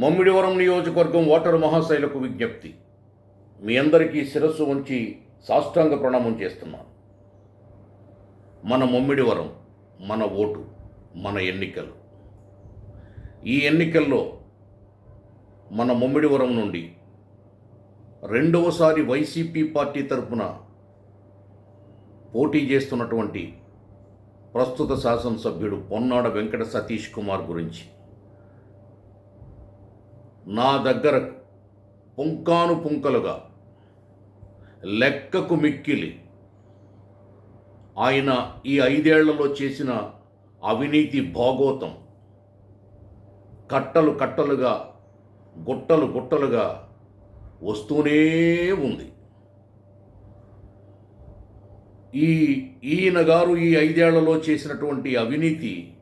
మమ్మిడివరం నియోజకవర్గం ఓటరు మహాశైలకు విజ్ఞప్తి. మీ అందరికీ శిరస్సు ఉంచి సాష్టాంగ ప్రణామం చేస్తున్నాను. మన మమ్మిడివరం మన ఓటు మన ఎన్నికలు. ఈ ఎన్నికల్లో మన మమ్మిడివరం నుండి రెండవసారి వైసీపీ పార్టీ తరపున పోటీ చేస్తున్నటువంటి ప్రస్తుత శాసనసభ్యుడు పొన్నాడ వెంకట సతీష్ కుమార్ గురించి నా దగ్గర పుంకాను పుంకలుగా లెక్కకు మిక్కిలి. ఆయన ఈ ఐదేళ్ళలో చేసిన అవినీతి భాగోతం. కట్టలు కట్టలుగా గుట్టలు గుట్టలుగా వస్తూనే ఉంది. ఈ ఈయన గారు ఈ ఐదేళ్ళలో చేసినటువంటి అవినీతి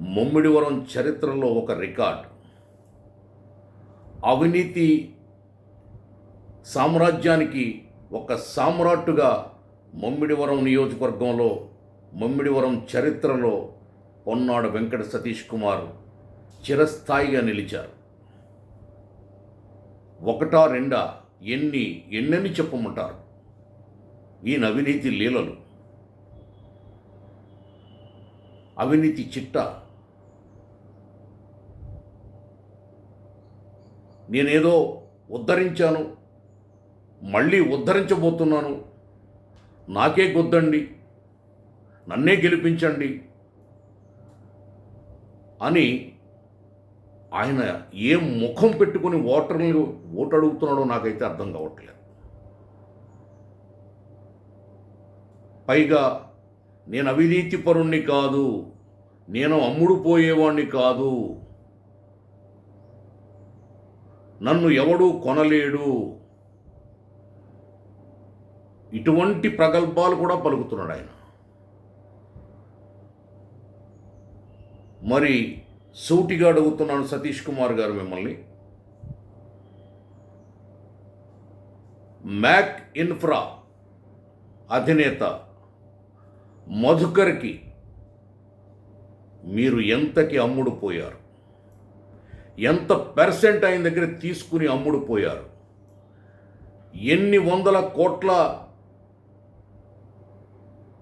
ముమ్మిడివరం చరిత్రలో ఒక రికార్డ్. అవినీతి సామ్రాజ్యానికి ఒక సామ్రాట్టుగా మమ్మిడివరం నియోజకవర్గంలో మమ్మిడివరం చరిత్రలో పొన్నాడు వెంకట సతీష్ కుమార్ చిరస్థాయిగా నిలిచారు. ఒకటా రెండా ఎన్ని ఎన్నెన్ని చెప్పమంటారు? ఈయన అవినీతి లీలలు. అవినీతి చిట్టా నేనేదో ఉద్ధరించాను మళ్ళీ ఉద్ధరించబోతున్నాను. నాకే గొద్దండి నన్నే గెలిపించండి అని ఆయన ఏ ముఖం పెట్టుకుని ఓటర్లు ఓటు అడుగుతున్నాడో నాకైతే అర్థం కావట్లేదు. పైగా నేను అవినీతి పరుణ్ణి కాదు నేను అమ్ముడు పోయేవాణ్ణి కాదు. నన్ను ఎవడూ కొనలేడు. ఇటువంటి ప్రగల్భాలు కూడా పలుకుతున్నాడు ఆయన. మరి సూటిగా అడుగుతున్నాను సతీష్ కుమార్ గారు మిమ్మల్ని. మ్యాక్ ఇన్ఫ్రా అధినేత మధుకర్కి మీరు ఎంతకి అమ్ముడు పోయారు ఎంత పర్సెంట్ ఆయన దగ్గర తీసుకుని అమ్ముడు పోయారు? ఎన్ని వందల కోట్ల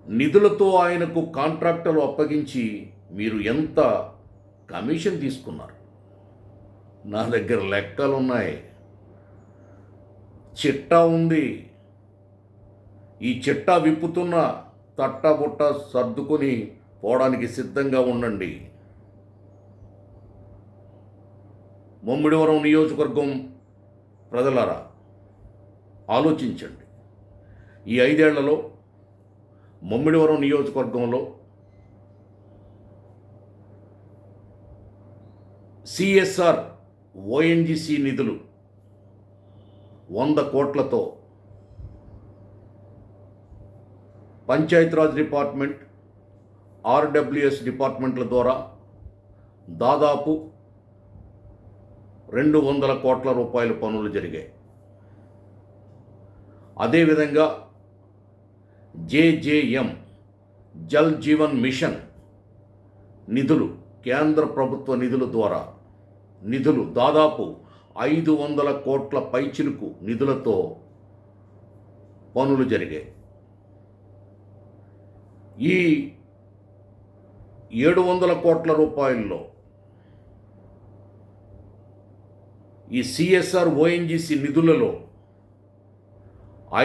నిధులతో ఆయనకు కాంట్రాక్టర్లు అప్పగించి మీరు ఎంత కమిషన్ తీసుకున్నారు? నా దగ్గర లెక్కలు ఉన్నాయి చిట్టా ఉంది. ఈ చిట్టా విప్పుతున్న తట్టబుట్ట సర్దుకొని పోవడానికి సిద్ధంగా ఉండండి. ముమ్మిడివరం నియోజకవర్గం ప్రజలారా ఆలోచించండి. ఈ ఐదేళ్ళలో ముమ్మిడివరం నియోజకవర్గంలో సిఎస్ఆర్ ఓఎన్జిసి నిధులు వంద కోట్లతో పంచాయతీరాజ్ డిపార్ట్మెంట్ ఆర్డబ్ల్యూఎస్ డిపార్ట్మెంట్ల ద్వారా దాదాపు రెండు వందల కోట్ల రూపాయల పనులు జరిగాయి. అదేవిధంగా జేజేఎం జల్ జీవన్ మిషన్ నిధులు కేంద్ర ప్రభుత్వ నిధుల ద్వారా నిధులు దాదాపు ఐదు వందల కోట్ల పైచిలుకు నిధులతో పనులు జరిగాయి. ఈ ఏడు వందల కోట్ల రూపాయల్లో ఈ సిఎస్ఆర్ ఓఎన్జిసి నిధులలో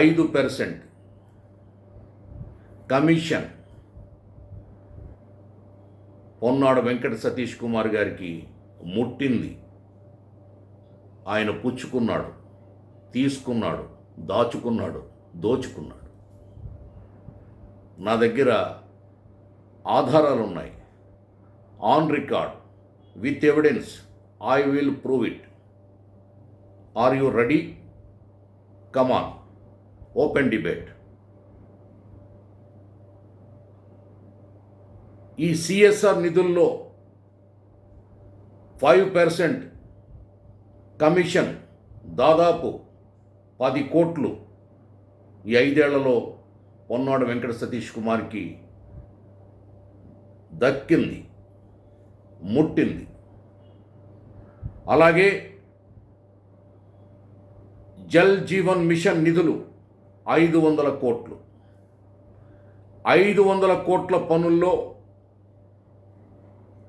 ఐదు పర్సెంట్ కమిషన్ పొన్నాడు వెంకట సతీష్ కుమార్ గారికి ముట్టింది. ఆయన పుచ్చుకున్నాడు తీసుకున్నాడు దాచుకున్నాడు దోచుకున్నాడు. నా దగ్గర ఆధారాలు ఉన్నాయి on record with evidence I will prove it. Are you ready come on open debate ఈ సిఎస్ఆర్ నిధుల్లో ఫైవ్ పర్సెంట్ కమిషన్ దాదాపు పది కోట్లు ఈ ఐదేళ్ళలో పొన్నాడు వెంకట సతీష్ కుమార్కి దక్కింది ముట్టింది. అలాగే జల్ జీవన్ మిషన్ నిధులు ఐదు వందల కోట్లు. ఐదు వందల కోట్ల పనుల్లో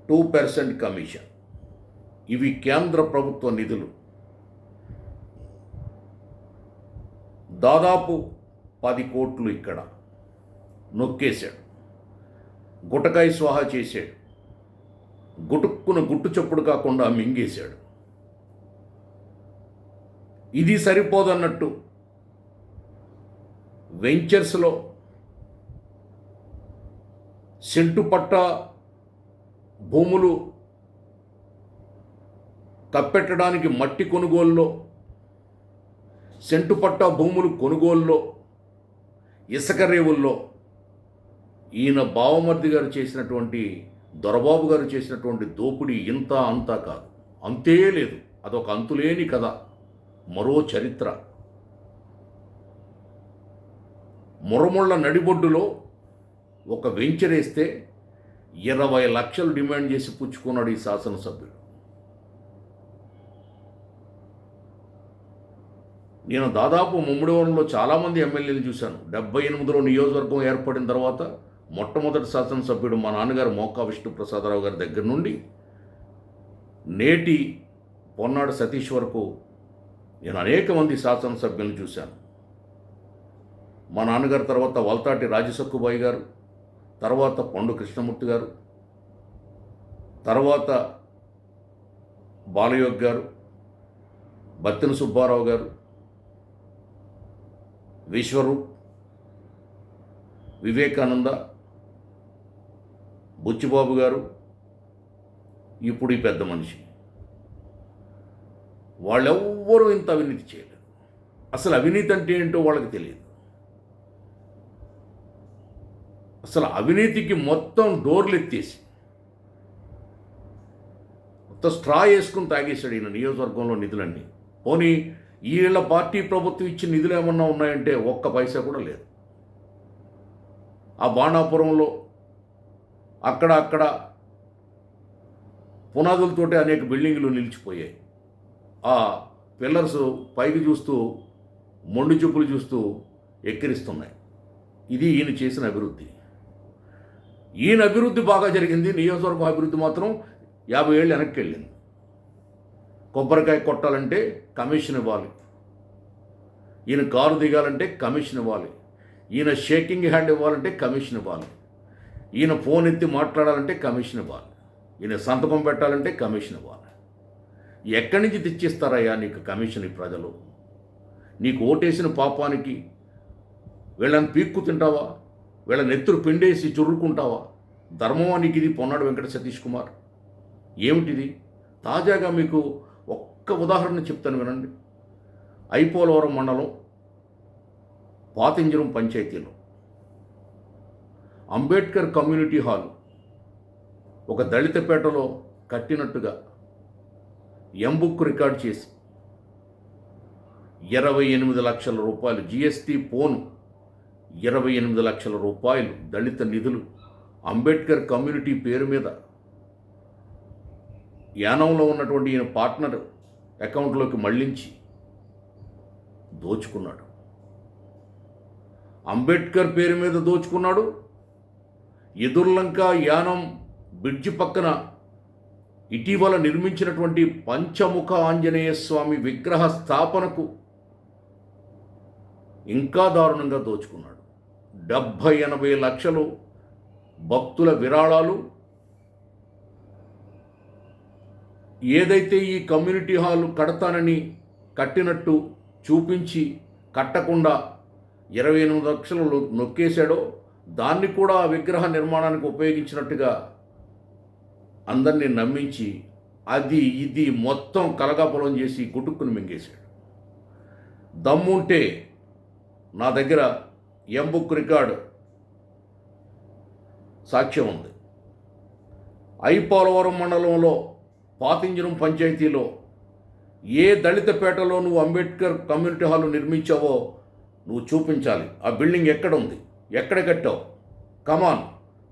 టూ పర్సెంట్ కమిషన్. ఇవి కేంద్ర ప్రభుత్వ నిధులు. దాదాపు పది కోట్లు ఇక్కడ. నొక్కేశాడు. గుటకాయ స్వాహా చేశాడు. గుటుక్కున గుట్టు చప్పుడు కాకుండా మింగేశాడు. ఇది సరిపోదన్నట్టు. వెంచర్స్లో సెంటు పట్ట భూములు కప్పెట్టడానికి మట్టి కొనుగోలులో సెంటు పట్ట భూములు కొనుగోలులో ఇసుక రేవుల్లో ఈయన బావమర్ది గారు చేసినటువంటి దొరబాబు గారు చేసినటువంటి దోపిడీ ఇంత అంతా కాదు. అంతే లేదు. అదొక అంతులేని కథ. మరో చరిత్ర. మురముళ్ళ నడిబొడ్డులో ఒక వెంచర్ వేస్తే ఇరవై లక్షలు డిమాండ్ చేసి పుచ్చుకున్నాడు ఈ శాసనసభ్యుడు. నేను దాదాపు ముమ్మడివరంలో చాలామంది ఎమ్మెల్యేలు చూశాను. డెబ్బై ఎనిమిదిలో నియోజకవర్గం ఏర్పడిన తర్వాత మొట్టమొదటి శాసనసభ్యుడు మా నాన్నగారు మోకా విష్ణు ప్రసాదరావు గారి దగ్గర నుండి నేటి పొన్నాడు సతీష్ వరకు నేను అనేక మంది శాసనసభ్యులను చూశాను. మా నాన్నగారి తర్వాత వల్తాటి రాజసక్కుబాయి గారు తర్వాత పండు కృష్ణమూర్తి గారు తర్వాత బాలయోగ్ గారు బత్తిన సుబ్బారావు గారు విశ్వరూప్ వివేకానంద బుచ్చిబాబు గారు ఇప్పుడు ఈ పెద్ద మనిషి. వాళ్ళెవ్వరూ ఇంత అవినీతి చేయలేరు అసలు అవినీతి అంటే ఏంటో వాళ్ళకి తెలియదు. అసలు అవినీతికి మొత్తం డోర్లు ఎత్తేసి మొత్తం స్ట్రా వేసుకుని తాగేశాడు ఈయన నియోజకవర్గంలో నిధులన్నీ. పోనీ ఈళ్ళ పార్టీ ప్రభుత్వం ఇచ్చిన నిధులు ఏమన్నా ఉన్నాయంటే ఒక్క పైసా కూడా లేదు. ఆ బాణాపురంలో అక్కడ అక్కడ పునాదులతోటి అనేక బిల్డింగులు నిలిచిపోయాయి. ఆ పిల్లర్స్ పైకి చూస్తూ మొండి చూపులు చూస్తూ ఎక్కిరిస్తున్నాయి. ఇది ఈయన చేసిన అభివృద్ధి. ఈయన అభివృద్ధి బాగా జరిగింది. నియోజకవర్గం అభివృద్ధి మాత్రం యాభై ఏళ్ళు వెనక్కి వెళ్ళింది. కొబ్బరికాయ కొట్టాలంటే కమిషన్ ఇవ్వాలి. ఈయన కారు దిగాలంటే కమిషన్ ఇవ్వాలి. ఈయన షేకింగ్ హ్యాండ్ ఇవ్వాలంటే కమిషన్ ఇవ్వాలి. ఈయన ఫోన్ ఎత్తి మాట్లాడాలంటే కమిషన్ ఇవ్వాలి. ఈయన సంతకం పెట్టాలంటే కమిషన్ ఇవ్వాలి. ఎక్కడి నుంచి తెచ్చిస్తారయ్యా నీకు కమిషన్ ఈ ప్రజలు? నీకు ఓటేసిన పాపానికి వీళ్ళని పీక్కు తింటావా? వీళ్ళ నెత్తురు పిండేసి చురుకుంటావా ధర్మమా నీకు ఇది? పొన్నాడు వెంకట సతీష్ కుమార్. ఏమిటిది? తాజాగా మీకు ఒక్క ఉదాహరణ చెప్తాను వినండి. ఐపోలవరం మండలం పాతింజరం పంచాయతీలో. Ambedkar community hall. ఒక దళితపేటలో కట్టినట్టుగా ఎంబుక్ రికార్డ్ చేసి ఇరవై ఎనిమిది లక్షల రూపాయలు జిఎస్టి పోను ఇరవై ఎనిమిది లక్షల రూపాయలు దళిత నిధులు. అంబేద్కర్ కమ్యూనిటీ పేరు మీద యానంలో ఉన్నటువంటి ఈయన పార్ట్నర్ అకౌంట్లోకి మళ్ళించి దోచుకున్నాడు. అంబేద్కర్ పేరు మీద దోచుకున్నాడు. ఎదుర్లంక యానం బ్రిడ్జి పక్కన ఇటీవల నిర్మించినటువంటి పంచముఖ ఆంజనేయ స్వామి విగ్రహ స్థాపనకు ఇంకా దారుణంగా దోచుకున్నాడు. డెబ్భై ఎనభై లక్షలు భక్తుల విరాళాలు. ఏదైతే ఈ కమ్యూనిటీ హాల్ కడతానని కట్టినట్టు చూపించి కట్టకుండా ఇరవై ఎనిమిది లక్షలు నొక్కేశాడో దాన్ని కూడా ఆ విగ్రహ నిర్మాణానికి ఉపయోగించినట్టుగా అందరినీ నమ్మించి అది ఇది మొత్తం కలగాపులం చేసి గుటుక్కుని మింగేశాడు. దమ్ముంటే నా దగ్గర ఎంబుక్ రికార్డు సాక్ష్యం ఉంది. ఐపోలవరం మండలంలో పాతింజరం పంచాయతీలో ఏ దళితపేటలో నువ్వు అంబేద్కర్ కమ్యూనిటీ హాల్ నిర్మించావో నువ్వు చూపించాలి. ఆ బిల్డింగ్ ఎక్కడ ఉంది ఎక్కడ కట్టావు? కమాన్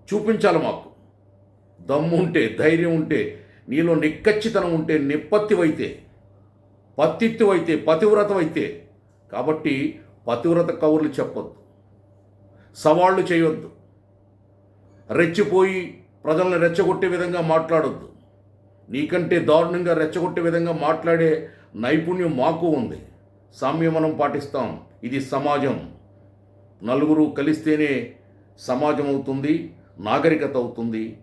చూపించాలి మాకు. దమ్ము ఉంటే ధైర్యం ఉంటే నీలో నిక్కచ్చితనం ఉంటే నిప్పత్తివైతే పత్తిత్తువైతే పతివ్రతమైతే కాబట్టి పతివ్రత కౌరులు చెప్పొద్దు. సవాళ్ళు చేయొద్దు. రెచ్చిపోయి ప్రజల్ని రెచ్చగొట్టే విధంగా మాట్లాడొద్దు. నీకంటే దారుణంగా రెచ్చగొట్టే విధంగా మాట్లాడే నైపుణ్యం మాకు ఉంది. సామ్యమనం పాటిస్తాం. ఇది సమాజం. నలుగురు కలిస్తేనే సమాజం అవుతుంది నాగరికత అవుతుంది.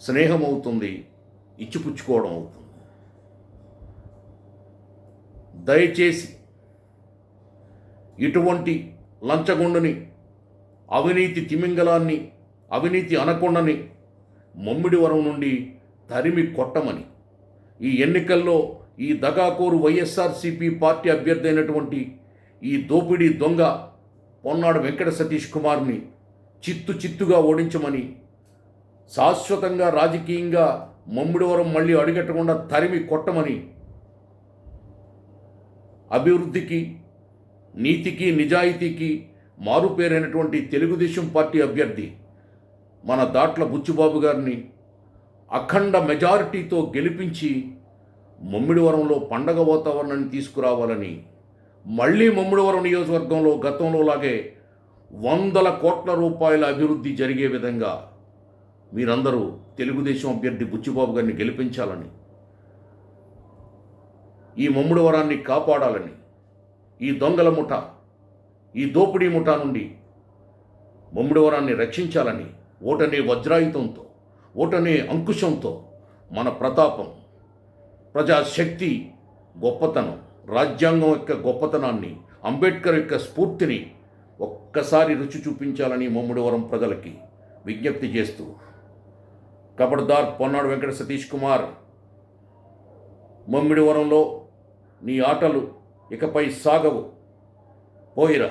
స్నేహం అవుతుంది ఇచ్చిపుచ్చుకోవడం అవుతుంది. దయచేసి ఇటువంటి లంచగొండుని అవినీతి తిమింగలాన్ని అవినీతి అనకొండని మమ్మిడివరం నుండి తరిమి కొట్టమని ఈ ఎన్నికల్లో ఈ దగాకోరు వైఎస్ఆర్సీపీ పార్టీ అభ్యర్థి అయినటువంటి ఈ దోపిడీ దొంగ పొన్నాడు వెంకట సతీష్ కుమార్ని చిత్తు చిత్తుగా ఓడించమని శాశ్వతంగా రాజకీయంగా మమ్మిడివరం మళ్ళీ అడిగట్టకుండా తరిమి కొట్టమని అభివృద్ధికి నీతికి నిజాయితీకి మారుపేరైనటువంటి తెలుగుదేశం పార్టీ అభ్యర్థి మన దాట్ల బుచ్చిబాబు గారిని అఖండ మెజారిటీతో గెలిపించి మమ్మిడివరంలో పండగ వాతావరణాన్ని తీసుకురావాలని మళ్ళీ మమ్మిడివరం నియోజకవర్గంలో గతంలో లాగే వందల కోట్ల రూపాయల అభివృద్ధి జరిగే విధంగా మీరందరూ తెలుగుదేశం అభ్యర్థి బుచ్చిబాబు గారిని గెలిపించాలని ఈ మమ్మిడివరాన్ని కాపాడాలని ఈ దొంగల ముఠ ఈ దోపిడీ ముఠా నుండి మమ్మిడివరాన్ని రక్షించాలని ఓటనే వజ్రాయుధంతో ఓటనే అంకుశంతో మన ప్రతాపం ప్రజాశక్తి గొప్పతనం రాజ్యాంగం యొక్క గొప్పతనాన్ని అంబేద్కర్ యొక్క స్ఫూర్తిని ఒక్కసారి రుచి చూపించాలని మమ్ముడివరం ప్రజలకి విజ్ఞప్తి చేస్తూ కబడ్దార్ పొన్నాడు వెంకట సతీష్ కుమార్. మమ్మిడివరంలో నీ ఆటలు ఇకపై సాగవు. పోయిరా.